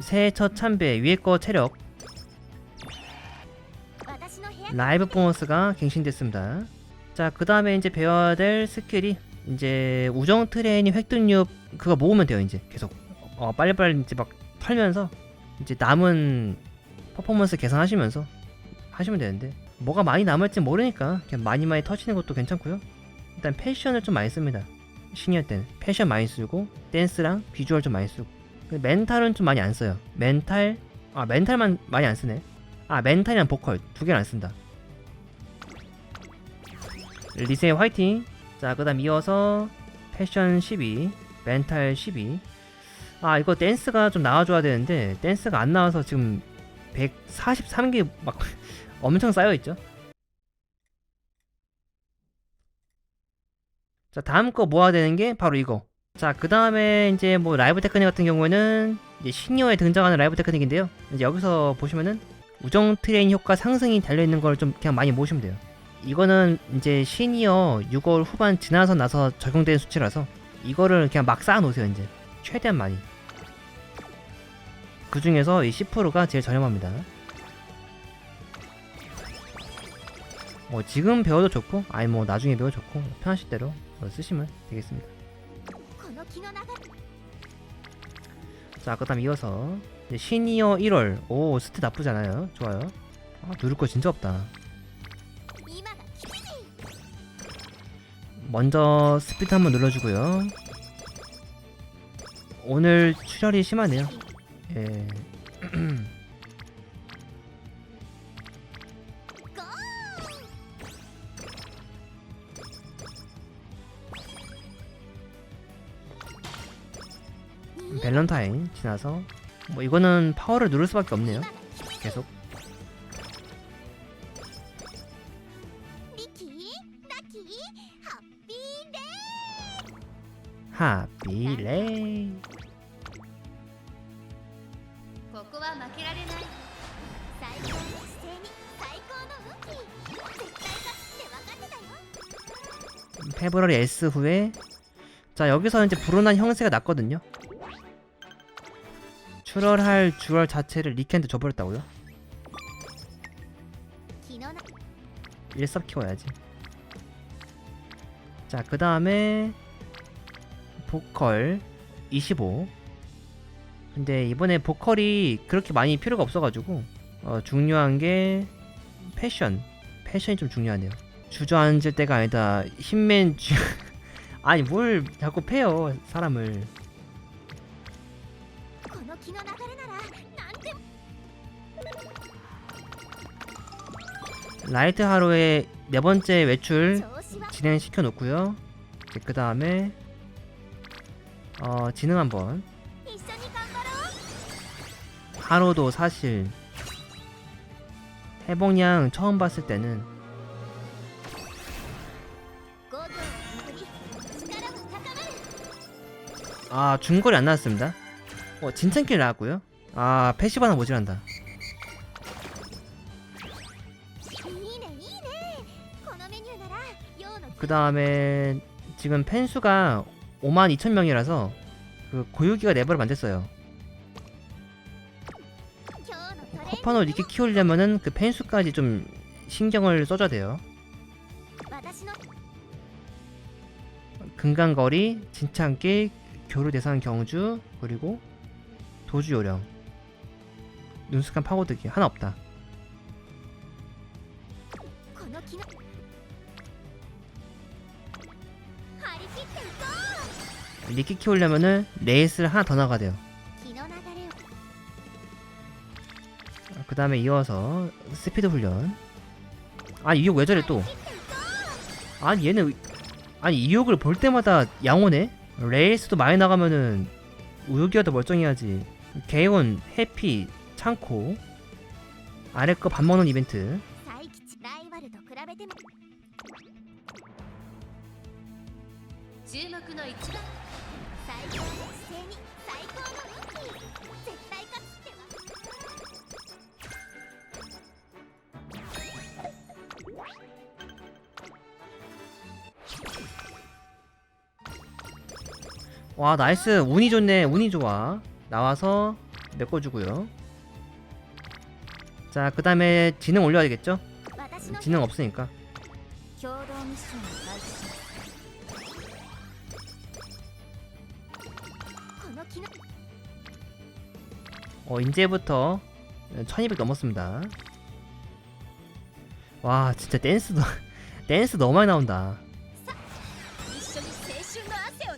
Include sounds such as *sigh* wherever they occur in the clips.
새해 첫 참배 위에 거 체력. 라이브 보너스가 갱신됐습니다. 자 그 다음에 이제 배워야 될 스킬이 이제 우정 트레이닝 획득률 그거 모으면 돼요 이제 계속. 어, 빨리빨리 이제 막 털면서 이제 남은 퍼포먼스 계산하시면서 하시면 되는데 뭐가 많이 남을지 모르니까 그냥 많이 많이 터치는 것도 괜찮고요. 일단 패션을 좀 많이 씁니다. 신이할 때는 패션 많이 쓰고 댄스랑 비주얼 좀 많이 쓰고. 멘탈은 좀 많이 안 써요. 멘탈 아 멘탈만 많이 안 쓰네. 아 멘탈이랑 보컬 두 개를 안 쓴다. 리세 화이팅. 자 그다음 이어서 패션 12, 멘탈 12. 아 이거 댄스가 좀 나와줘야 되는데 댄스가 안 나와서 지금 143개 막 *laughs* 엄청 쌓여 있죠. 자 다음 거 모아야 되는 게 바로 이거. 자 그 다음에 이제 뭐 라이브 테크닉 같은 경우에는 이제 시니어에 등장하는 라이브 테크닉인데요. 이제 여기서 보시면은 우정 트레인 효과 상승이 달려 있는 걸 좀 그냥 많이 모시면 돼요. 이거는 이제 시니어 6월 후반 지나서 나서 적용된 수치라서 이거를 그냥 막 쌓아 놓으세요 이제 최대한 많이. 그 중에서 이 10%가 제일 저렴합니다. 뭐 지금 배워도 좋고 아니 뭐 나중에 배워도 좋고 편하실 대로 뭐 쓰시면 되겠습니다. 자, 그 다음 이어서 시니어 1월. 오 스탯 나쁘잖아요. 좋아요. 아, 누를 거 진짜 없다. 먼저 스피드 한번 눌러주고요. 오늘 출혈이 심하네요. 예. *clears throat* 밸런타인 지나서 뭐 이거는 파워를 누를 수밖에 없네요. 계속. 하비레이! 페브러리 S 후에. 자 여기서 이제 불운한 형세가 났거든요. 출혈할 주얼 자체를 리켄드 줘버렸다고요? 일섭 키워야지. 자 그 다음에 보컬 25 근데 이번에 보컬이 그렇게 많이 필요가 없어가지고 어, 중요한 게 패션. 패션이 좀 중요하네요. 주저앉을 때가 아니다. 힘맨 주... *laughs* 아니 뭘 자꾸 패요 사람을. 気の流れならなんでも 라이트 하루의 네 번째 외출 調子は 진행시켜 놓고요 그 다음에 어 지능 한번 一緒に頑張ろう 하루도 사실 해봉양 처음 봤을 때는 五条を巡り力は高まる 아 중거리 안 나왔습니다 어, 진창길 나왔고요. 아, 패시바는 모질한다. 그 다음에 지금 펜수가 52,000명이라서 그 고유기가 네버를 만졌어요. 커퍼널 이렇게 키우려면은 그 펜수까지 좀 신경을 써줘야 돼요. 금강거리, 진창길, 교류 대상 경주, 그리고 도주 요령. 눈수간 파고드기. 하나 없다. 리키 키우려면은 레이스를 하나 더 나가야 돼요. 아, 그 다음에 이어서 스피드 훈련. 아 이욕 왜 저래 또? 아니 얘는 아니 이욕을 볼 때마다 양호네? 레이스도 많이 나가면은 우욕이어도 멀쩡해야지. 개운 해피, 창고. 아래 거 밥 먹는 이벤트. 와 나이스. 운이 좋네. 운이 좋아. 나와서 메꿔주고요. 자 그 다음에 지능 올려야 되겠죠? 지능 없으니까. 어 이제부터 1200 넘었습니다. 와 진짜 댄스도 *laughs* 댄스 너무 많이 나온다.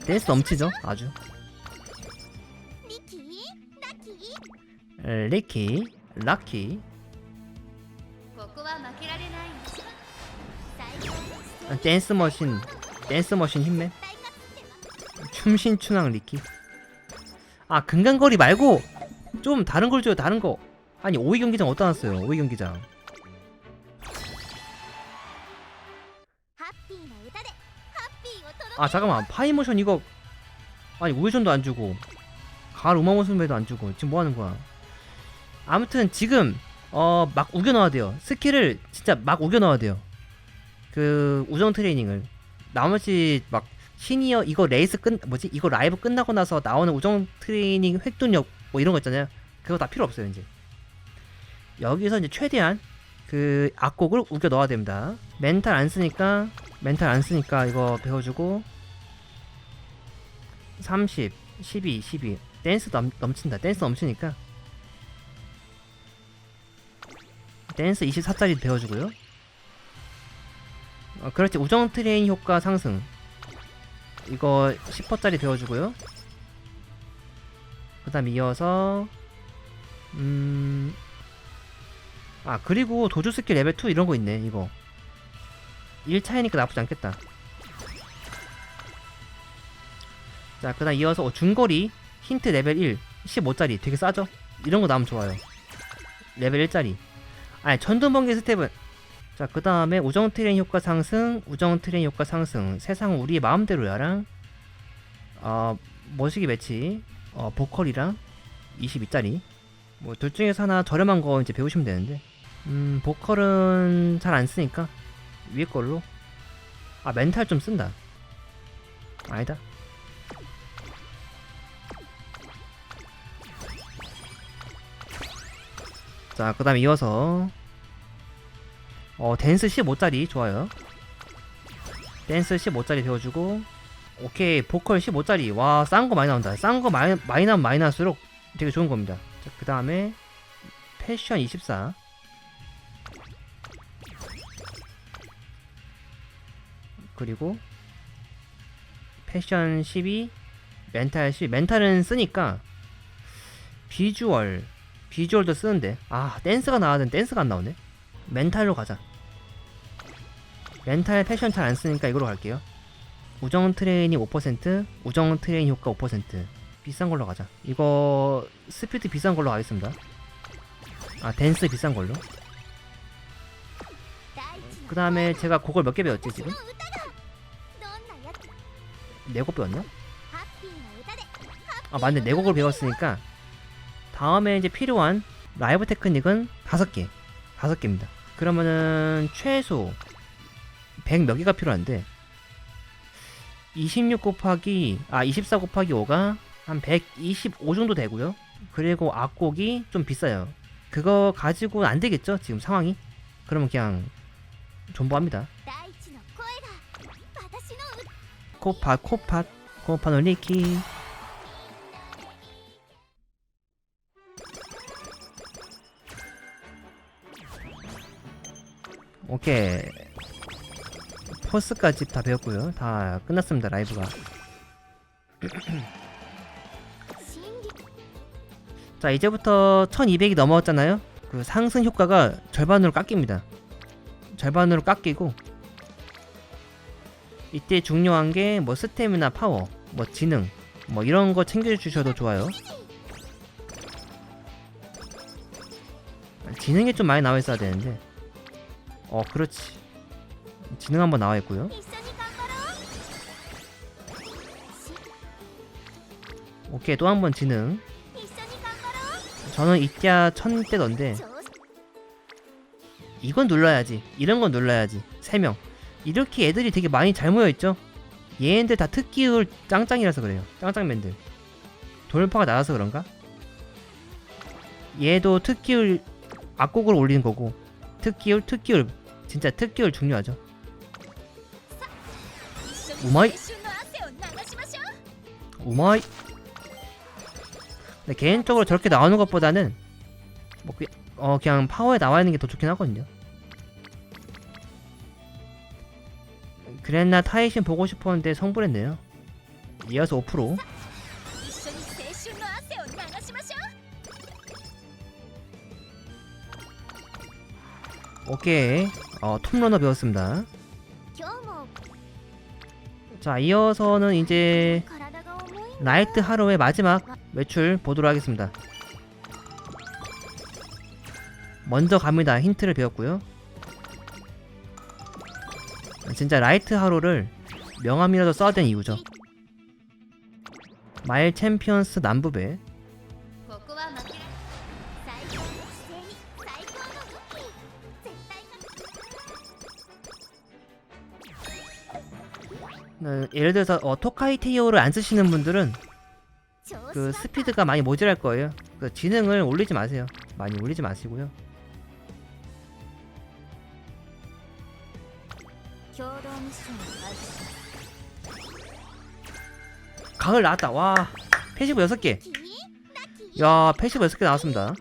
댄스 넘치죠 아주. 리키, 락키. 아, 댄스 머신, 댄스 머신 힘맨 춤신춘왕 리키. 아 금강거리 말고 좀 다른 걸 줘요 다른 거. 아니 오이 경기장 어디다 놨어요 오이 경기장? 아 잠깐만. 파이모션 이거 아니 우회전도 안 주고 가 로마 모습에도 안 주고 지금 뭐 하는 거야? 아무튼 지금, 어, 막 우겨 넣어야 돼요. 스킬을 진짜 막 우겨 넣어야 돼요. 그, 우정 트레이닝을. 나머지 막, 시니어, 이거 레이스 끝, 뭐지? 이거 라이브 끝나고 나서 나오는 우정 트레이닝 획도력, 뭐 이런 거 있잖아요. 그거 다 필요 없어요, 이제. 여기서 이제 최대한 그 악곡을 우겨 넣어야 됩니다. 멘탈 안 쓰니까, 멘탈 안 쓰니까 이거 배워주고, 30, 12, 12. 댄스 넘, 넘친다. 댄스 넘치니까. 댄스 24짜리 배워주고요. 어, 그렇지. 우정 트레인 효과 상승. 이거 10%짜리 배워주고요. 그 다음 이어서, 음, 아, 그리고 도주 스킬 레벨 2 이런 거 있네, 이거. 1차이니까 나쁘지 않겠다. 자, 그 다음 이어서 어, 중거리 힌트 레벨 1 15짜리 되게 싸죠? 이런 거 나오면 좋아요. 레벨 1짜리. 아니, 전두번개 스텝은 자, 그 다음에 우정 트레인 효과 상승, 우정 트레인 효과 상승, 세상 우리의 마음대로야랑 어, 머시기 매치, 어, 보컬이랑 22짜리. 뭐 둘 중에서 하나 저렴한 거 이제 배우시면 되는데. 음, 보컬은 잘 안 쓰니까 위에 걸로. 아, 멘탈 좀 쓴다. 아니다. 자, 그 다음에 이어서 어, 댄스 15짜리 좋아요. 댄스 15짜리 배워주고 오케이, 보컬 15짜리. 와, 싼 거 많이 나온다. 싼 거 많이, 많이 나면 많이 나올수록 되게 좋은 겁니다. 자, 그 다음에 패션 24. 그리고 패션 12, 멘탈 12. 멘탈은 쓰니까 비주얼, 비주얼도 쓰는데. 아 댄스가 나와야 되는데 댄스가 안 나오네. 멘탈로 가자. 멘탈 패션 잘 안 쓰니까 이걸로 갈게요. 우정 트레인이 5% 우정 트레인 효과 5% 비싼 걸로 가자. 이거 스피드 비싼 걸로 가겠습니다. 아 댄스 비싼 걸로. 그 다음에 제가 곡을 몇 개 배웠지 지금? 네 곡 배웠나? 아 맞네. 네 곡을 배웠으니까 다음에 이제 필요한 라이브 테크닉은 다섯 개. 5개, 다섯 개입니다. 그러면은 최소 100 몇 개가 필요한데 26 곱하기 아 24 곱하기 5가 한 125 정도 되고요. 그리고 악곡이 좀 비싸요. 그거 가지고는 안 되겠죠? 지금 상황이? 그러면 그냥 존버합니다. 코파 코파 코파노리키 오케이. 포스까지 다 배웠고요. 다 끝났습니다 라이브가. 자 이제부터 1200이 넘어왔잖아요. 그 상승 효과가 절반으로 깎입니다. 절반으로 깎이고 이때 중요한 게 뭐 스태미나 파워 뭐 지능 뭐 이런 거 챙겨주셔도 좋아요. 지능이 좀 많이 나와 있어야 되는데 어 그렇지. 지능 한번 나와 있고요. 오케이 또 한 번 지능. 저는 이때야 천대던데. 이건 눌러야지. 이런 건 눌러야지. 3명. 이렇게 애들이 되게 많이 잘 모여있죠? 얘네들 다 특기율 짱짱이라서 그래요. 짱짱맨들. 돌파가 낮아서 그런가? 얘도 특기율 악곡을 올리는 거고. 특기율 특기율. 진짜 특기율 중요하죠. 우마이. 우마이. 근데 개인적으로 저렇게 나오는 것보다는 뭐 그, 어, 그냥 파워에 나와 있는 게 더 좋긴 하거든요. 그랬나 타이신 보고 싶었는데 성불했네요. 이어서 5% 오케이. 어, 톱러너 배웠습니다. 자, 이어서는 이제 나이트 하루의 마지막 매출 보도록 하겠습니다. 먼저 갑니다. 힌트를 배웠고요. 진짜 라이트 하루를 명함이라도 써야 되는 이유죠. 마일 챔피언스 남부배 음, 예를 들어서 어, 토카이 테이오를 안 쓰시는 분들은 그 스피드가 많이 모자랄 거예요. 그 지능을 올리지 마세요. 많이 올리지 마시고요. 강을 나왔다. 와. 패시브 6개. 야, 패시브 6개 나왔습니다.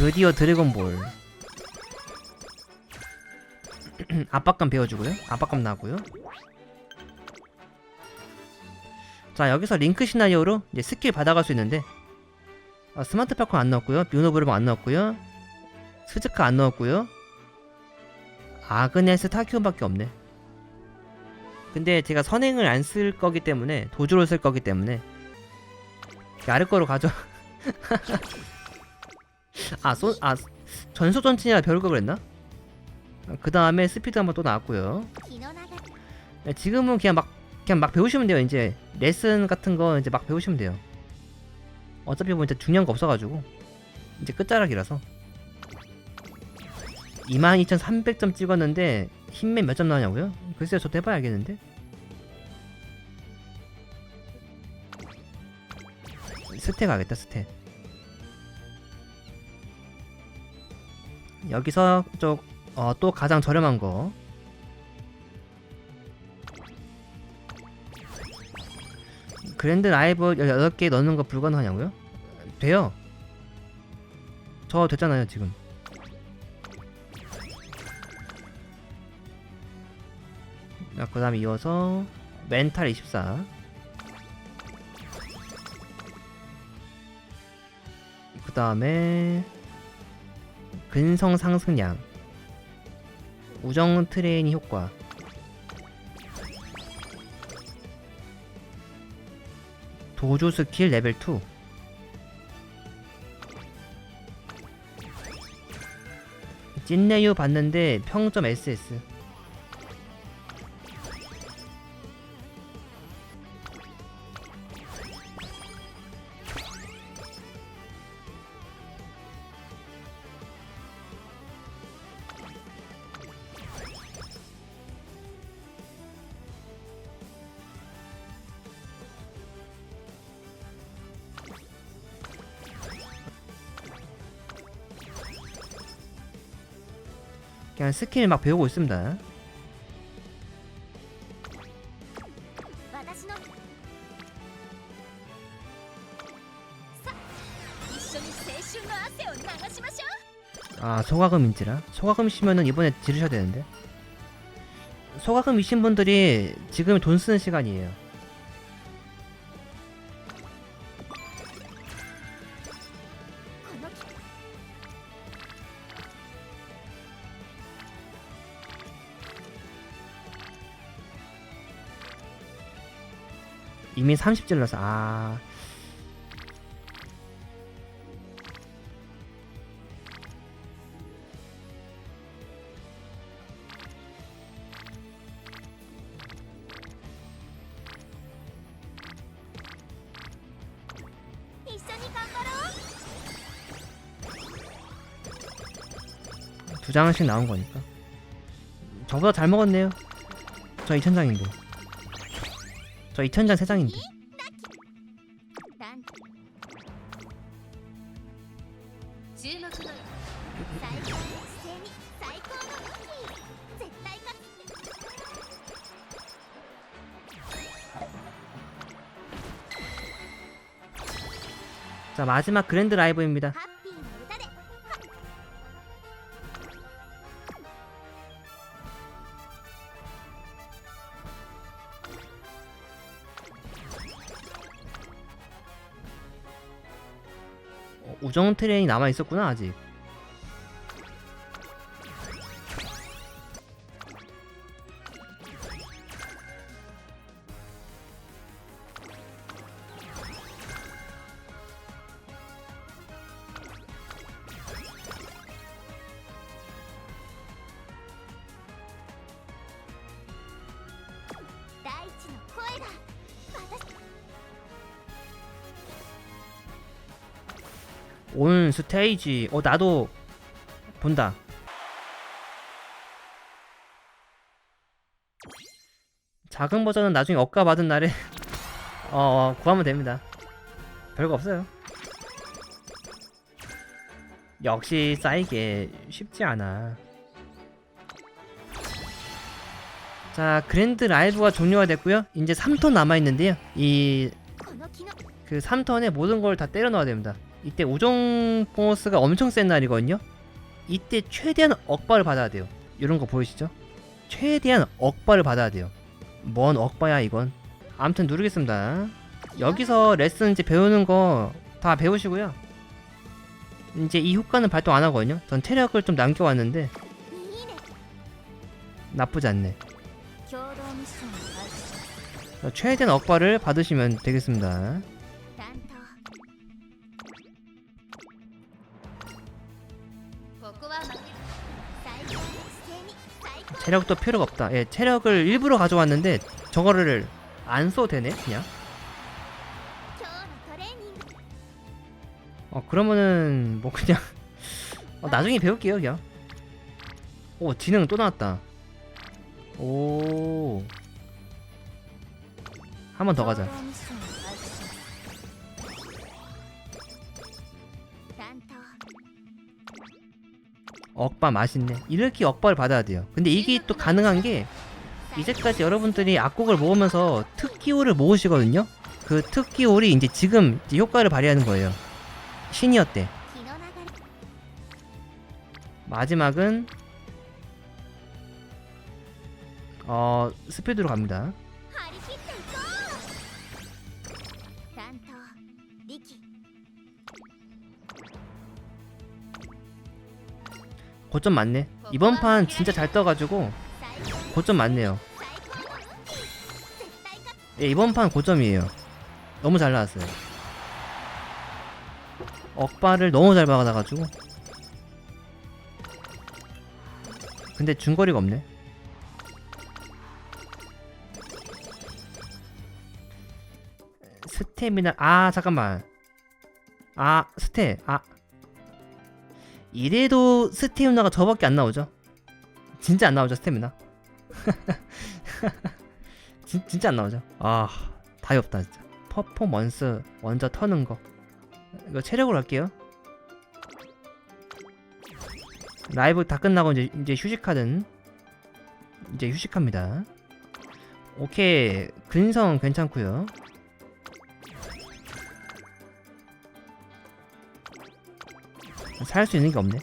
드디어 드래곤볼. *clears throat* 압박감 배워주고요. 압박감 나고요. 자 여기서 링크 시나리오로 이제 스킬 받아갈 수 있는데 아, 스마트 팔콘 안 넣었고요. 뮤노브르봉 안 넣었고요. 스즈카 안 넣었고요. 아그네스 타키온밖에 없네. 근데 제가 선행을 안 쓸 거기 때문에 도주로 쓸 거기 때문에 아래 거로 가죠 *laughs* 아, 쏜, 아, 전속 전진이라 배울 걸 그랬나? 아, 그 다음에 스피드 한번 또 나왔고요. 네, 지금은 그냥 막 그냥 막 배우시면 돼요. 이제 레슨 같은 거 이제 막 배우시면 돼요. 어차피 뭐 이제 중요한 거 없어가지고 이제 끝자락이라서 22,300점 찍었는데 힘맨 몇 점 나오냐고요? 글쎄요, 저도 해봐야겠는데. 스택 하겠다, 스테 여기서 쪽, 어, 또 가장 저렴한 거. 그랜드 라이브 18개 넣는 거 불가능하냐고요? 돼요. 저 됐잖아요, 지금. 그 다음 이어서 멘탈 24. 그 다음에 근성 상승량. 우정 트레이닝 효과. 도주 스킬 레벨 2 찐레유 봤는데 평점 SS 일단 스킬 막 배우고 있습니다. 아 소과금인지라? 소과금이시면은 이번에 지르셔야 되는데 소과금이신 분들이 지금 돈 쓰는 시간이에요 범인 30질러서 아 두 장씩 나온 거니까. 저보다 잘 먹었네요. 저 2천장인데 저 이트 현장 3장인데. 자 마지막 그랜드 라이브입니다. 우정 트레인이 남아 있었구나 아직.「 스테이지. 어 나도 본다. 작은 버전은 나중에 억가 받은 날에 *laughs* 어, 어, 구하면 됩니다. 별거 없어요. 역시 쌓이게 쉽지 않아. 자 그랜드 라이브가 종료가 됐고요. 이제 3톤 남아있는데요. 이 그 3톤에 모든 걸 다 때려 넣어야 됩니다. 이때 우정 보너스가 엄청 센 날이거든요. 이때 최대한 억발을 받아야 돼요. 이런 거 보이시죠? 최대한 억발을 받아야 돼요. 뭔 억바야 이건. 아무튼 누르겠습니다. 여기서 레슨 이제 배우는 거 다 배우시고요. 이제 이 효과는 발동 안 하거든요. 전 체력을 좀 남겨왔는데 나쁘지 않네. 최대한 억발을 받으시면 되겠습니다. 체력도 필요가 없다. 예 체력을 일부러 가져왔는데 저거를 안 써도 되네 그냥. 어 그러면은 뭐 그냥 *laughs* 어, 나중에 배울게요 그냥. 오 지능 또 나왔다. 오 한 번 더 가자. 억바 맛있네. 이렇게 억바를 받아야 돼요. 근데 이게 또 가능한 게 이제까지 여러분들이 악곡을 모으면서 특기호를 모으시거든요. 그 특기홀이 이제 지금 이제 효과를 발휘하는 거예요. 신이었대 마지막은 어... 스피드로 갑니다. 고점 맞네. 이번 판 진짜 잘 떠가지고 고점 맞네요. 예, 이번 판 고점이에요. 너무 잘 나왔어요. 억발을 너무 잘 박아놔가지고. 근데 중거리가 없네. 스텝이나 아 잠깐만. 아 스텝 아. 이래도 스태미나가 저밖에 안 나오죠? 진짜 안 나오죠 스태미나? *laughs* 진, 진짜 안 나오죠? 아 답이 없다 진짜. 퍼포먼스 먼저 터는 거. 이거 체력으로 할게요. 라이브 다 끝나고 이제, 이제 휴식하든. 이제 휴식합니다. 오케이. 근성 괜찮고요 살 수 있는 게 없네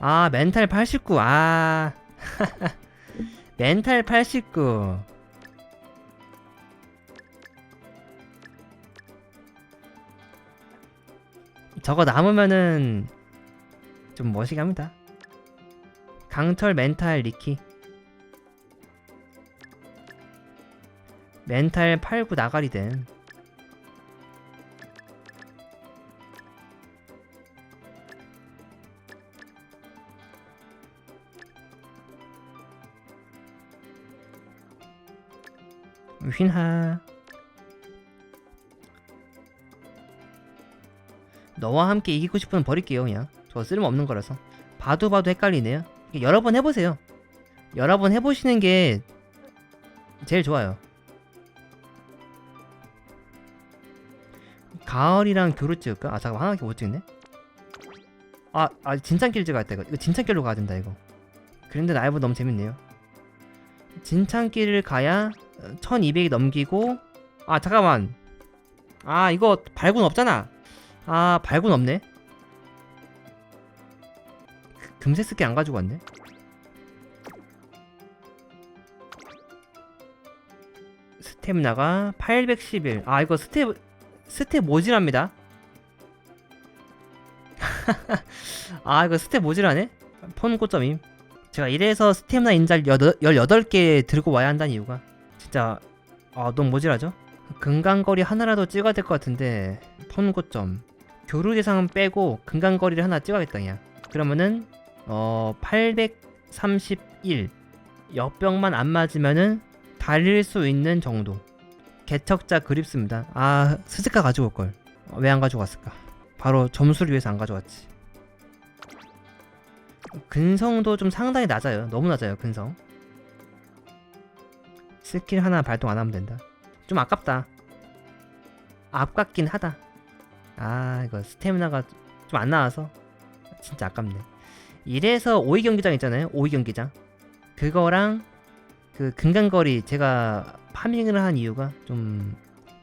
아 멘탈 89. 아 *laughs* 멘탈 89. 저거 남으면은 좀 멋이게 합니다. 강철 멘탈 리키. 멘탈 89 나가리 된. 휜하 너와 함께 이기고 싶으면 버릴게요 그냥. 저 쓸모없는 거라서. 봐도 봐도 헷갈리네요. 여러 번 해보세요. 여러 번 해보시는 게 제일 좋아요 가을이랑 교류 찍을까? 아 잠깐 하나밖에 못 찍네? 아, 아 진창길 찍어야겠다 이거. 이거 진창길로 가야 된다 이거. 그런데 나이브 너무 재밌네요. 진창길을 가야 1200이 넘기고 아 잠깐만. 아 이거 발군 없잖아. 아 발군 없네. 그- 금세 스킬 안 가지고 왔네. 스태미나가 811. 아 이거 스텝 스텝 모질합니다. *laughs* 아 이거 스텝 모질하네. 폰 고점임. 제가 이래서 스태미나 인잘 18개 들고 와야 한다는 이유가 진짜 아 너무 모질하죠? 금강거리 하나라도 찍어야 될 것 같은데 폰 고점 교류 대상 빼고 금강거리를 하나 찍어야겠다 그냥 그러면은 어 831 역병만 안 맞으면은 달릴 수 있는 정도 개척자 그립습니다. 아 스즈카 가지고 올걸. 왜 안 가지고 왔을까? 바로 점수를 위해서 안 가져왔지. 근성도 좀 상당히 낮아요. 너무 낮아요 근성. 스킬 하나 발동 안 하면 된다. 좀 아깝다. 아깝긴 하다. 아 이거 스태미나가 좀 안 나와서 진짜 아깝네. 이래서 오이 경기장 있잖아요 오이 경기장. 그거랑 그 금강거리 제가 파밍을 한 이유가 좀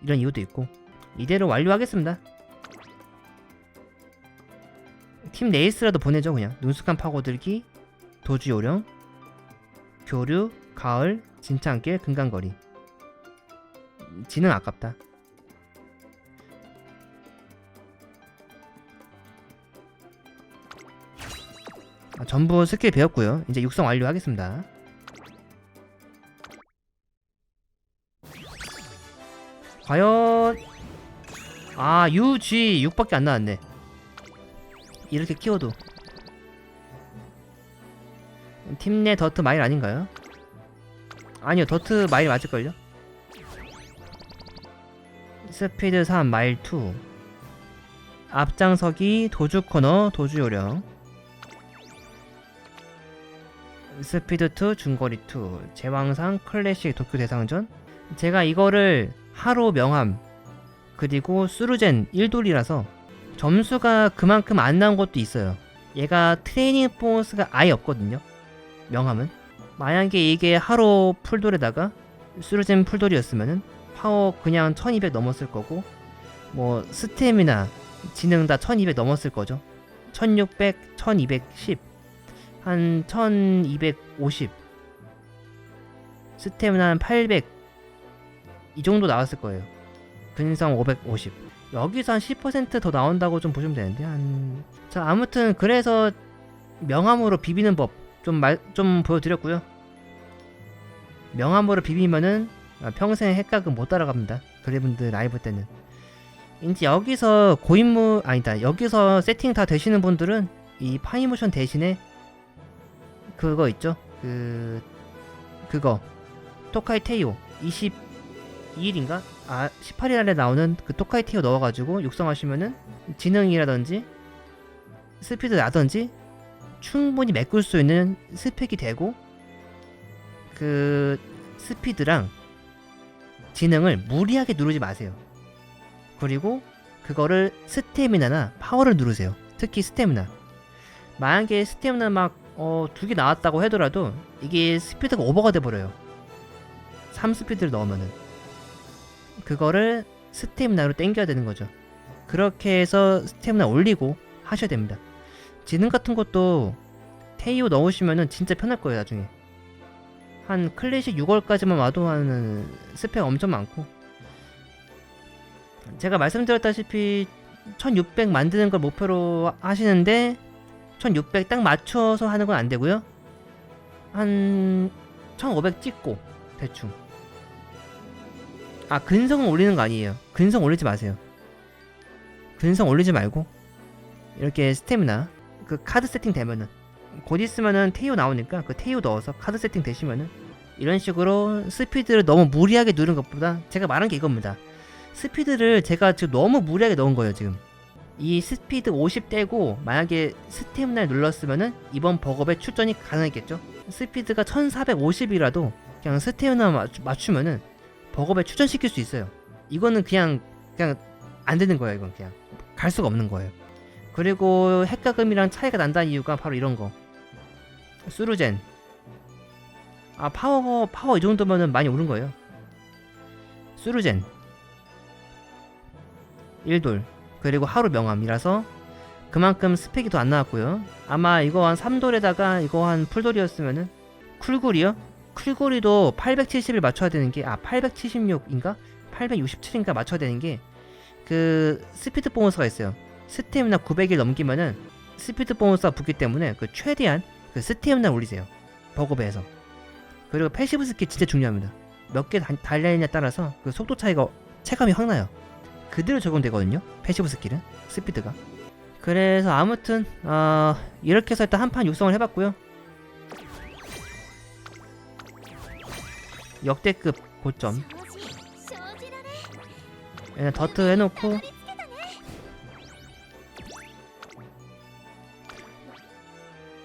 이런 이유도 있고 이대로 완료하겠습니다. 팀 레이스라도 보내죠 그냥 눈숙한 파고들기 도주 요령 교류 가을 진창길 금강거리 지는 아깝다. 아, 전부 스킬 배웠고요. 이제 육성 완료하겠습니다. 과연? 아 UG 6밖에 안 나왔네. 이렇게 키워도. 팀 내 더트 마일 아닌가요? 아니요 더트 마일 맞을걸요? 스피드 3 마일 2 앞장서기 도주 코너 도주 요령. 스피드 2 중거리 2 제왕상 클래식 도쿄 대상전. 제가 이거를 하로 명함 그리고 수루젠 1돌이라서 점수가 그만큼 안 나온 것도 있어요. 얘가 트레이닝 보너스가 아예 없거든요. 명함은. 만약에 이게 하로 풀돌에다가 수루젠 풀돌이었으면은 파워 그냥 1200 넘었을 거고 뭐 스태미나 지능 다 1200 넘었을 거죠. 1600, 1210, 한 1250 스태미나는 800 이 정도 나왔을 거예요. 근성 550. 여기서 한 10%더 나온다고 좀 보시면 되는데 한. 자 아무튼 그래서 명함으로 비비는 법 좀 말 좀 보여드렸고요. 명함으로 비비면은 아, 평생 핵각은 못 따라갑니다. 그래분들 라이브 때는. 이제 여기서 고인물 아니다 여기서 세팅 다 되시는 분들은 이 파이모션 대신에 그거 있죠 그 그거 토카이 테이오 20 2일인가? 아 18일 날에 나오는 그 토카이 티어 넣어가지고 육성하시면은 지능이라든지 스피드 라든지 충분히 메꿀 수 있는 스펙이 되고 그 스피드랑 지능을 무리하게 누르지 마세요. 그리고 그거를 스태미나나 파워를 누르세요. 특히 스태미나. 만약에 스태미나 막 어, 두 개 나왔다고 하더라도 이게 스피드가 오버가 돼버려요. 3스피드를 넣으면은. 그거를 스태미나로 땡겨야 되는 거죠. 그렇게 해서 스태미나 올리고 하셔야 됩니다. 지능 같은 것도 테이오 넣으시면은 진짜 편할 거예요 나중에. 한 클래식 6월까지만 와도 하는 스펙 엄청 많고 제가 말씀드렸다시피 1600 만드는 걸 목표로 하시는데 1600 딱 맞춰서 하는 건 안 되고요. 한 1500 찍고 대충 아 근성은 올리는 거 아니에요. 근성 올리지 마세요. 근성 올리지 말고 이렇게 스태미나 그 카드 세팅 되면은 곧 있으면은 테이오 나오니까 그 테이오 넣어서 카드 세팅 되시면은 이런 식으로 스피드를 너무 무리하게 누른 것보다 제가 말한 게 이겁니다. 스피드를 제가 지금 너무 무리하게 넣은 거예요 지금. 이 스피드 50 떼고 만약에 스태미나를 눌렀으면은 이번 버겁에 출전이 가능했겠죠. 스피드가 1450이라도 그냥 스태미나 맞추, 맞추면은 버겁에 출전시킬 수 있어요. 이거는 그냥 그냥 안 되는 거예요. 이건 그냥 갈 수가 없는 거예요. 그리고 핵가금이랑 차이가 난다는 이유가 바로 이런 거. 수루젠. 아 파워 파워 이 정도면은 많이 오른 거예요. 수루젠. 1돌. 그리고 하루 명암이라서 그만큼 스펙이 더 안 나왔고요. 아마 이거 한 3돌에다가 이거 한 풀돌이었으면은 쿨굴이요? 쿨굴이도 870을 맞춰야 되는 게 아 876인가? 867인가 맞춰야 되는 게 그 스피드 보너스가 있어요. 스태미나 900일 넘기면은 스피드 보너스가 붙기 때문에 그 최대한 그 스태미나 올리세요. 버거배에서. 그리고 패시브 스킬 진짜 중요합니다. 몇 개 달려있냐에 따라서 그 속도 차이가 체감이 확 나요. 그대로 적용되거든요. 패시브 스킬은 스피드가. 그래서 아무튼 어, 이렇게 해서 일단 한 판 육성을 해봤고요. 역대급 고점. 예, 더트 해놓고